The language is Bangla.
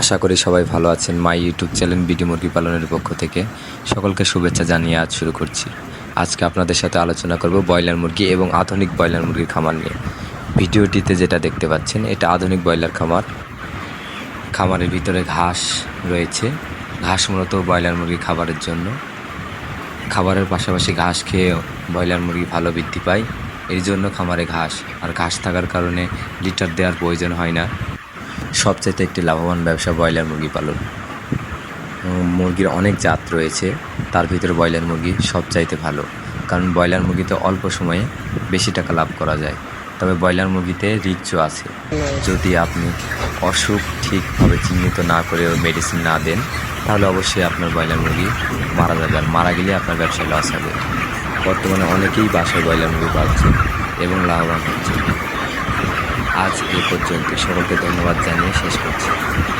আশা করি সবাই ভালো আছেন। মাই ইউটিউব চ্যানেল বিডি মুরগি পালনের পক্ষ থেকে সকলকে শুভেচ্ছা জানিয়ে আজ শুরু করছি। আজকে আপনাদের সাথে আলোচনা করব ব্রয়লার মুরগি এবং আধুনিক ব্রয়লার মুরগির খামার নিয়ে। ভিডিওটিতে যেটা দেখতে পাচ্ছেন, এটা আধুনিক ব্রয়লার খামার। খামারের ভিতরে ঘাস রয়েছে। ঘাস মূলত ব্রয়লার মুরগি খাবারের জন্য। খাবারের পাশাপাশি ঘাস খেয়ে ব্রয়লার মুরগি ভালো বৃদ্ধি পায়। এর জন্য খামারে ঘাস। আর ঘাস থাকার কারণে লিটার দেওয়ার প্রয়োজন হয় না। সবচেয়ে একটি লাভবান ব্যবসা ব্রয়লার মুরগি পালন। মুরগির অনেক জাত রয়েছে, তার ভিতরে ব্রয়লার মুরগি সবচাইতে ভালো। কারণ ব্রয়লার মুরগিতে অল্প সময়ে বেশি টাকা লাভ করা যায়। তবে ব্রয়লার মুরগিতে রিচও আছে। যদি আপনি অসুখ ঠিকভাবে চিহ্নিত না করে মেডিসিন না দেন, তাহলে অবশ্যই আপনার ব্রয়লার মুরগি মারা যাবে আর মারা গেলে আপনার ব্যবসায় লস হবে। বর্তমানে অনেকেই বাসায় ব্রয়লার মুরগি পাচ্ছে এবং লাভবান হচ্ছে আজ এ পর্যন্ত। সকলকে ধন্যবাদ জানিয়ে শেষ করছি।